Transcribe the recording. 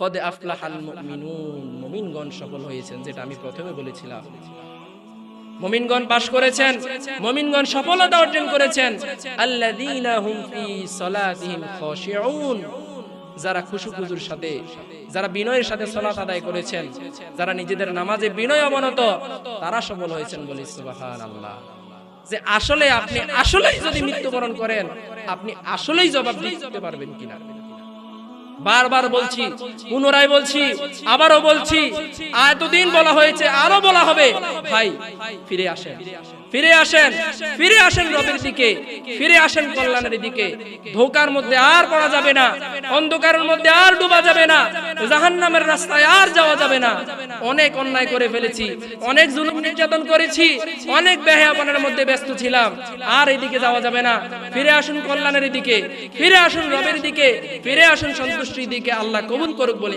কদে আফলাহাল মুমিনুন। মুমিনগণ সফল হয়েছেন, যেটা আমি প্রথমে বলেছিলাম। মুমিনগণ পাশ করেছেন, মুমিনগণ সফলতা অর্জন করেছেন। আল্লাযীনা হুম ফি সালাতিহিম খাশিউন। যারা খুশু খুজুর সাথে, যারা বিনয়ের সাথে সালাত আদায় করেছেন, যারা নিজেদের নামাজে বিনয় অবনত, তারা সফল হয়েছেন বলি সুবহানাল্লাহ। যে আসলে আপনি, আসলেই যদি মৃত্যুবরণ করেন, আপনি আসলেই জবাব দিতে পারবেন কিনা? বারবার বলছি, পুনরায় বলছি, আবারও বলছি এতদিন বলা হয়েছে আরও বলা হবে। ভাই, ফিরে আসেন ফিরে আসেন ফিরে আসেন রবের দিকে, ফিরে আসেন কল্যাণের দিকে। ধোকার মধ্যে আর পড়া যাবে না, অন্ধকারের মধ্যে আর ডুবা যাবে না। জাহান্নামের রাস্তায় আর যাওয়া যাবে না। অনেক অন্যায় করে ফেলেছি, অনেক জুলুম নির্যাতন করেছি, অনেক ব্যয়াপনের মধ্যে ব্যস্ত ছিলাম। আর এদিকে যাওয়া যাবে না। ফিরে আসুন কল্যাণের দিকে, ফিরে আসুন রবের দিকে, ফিরে আসুন সন্তুষ্টির দিকে আল্লাহ কবুল করুক বলে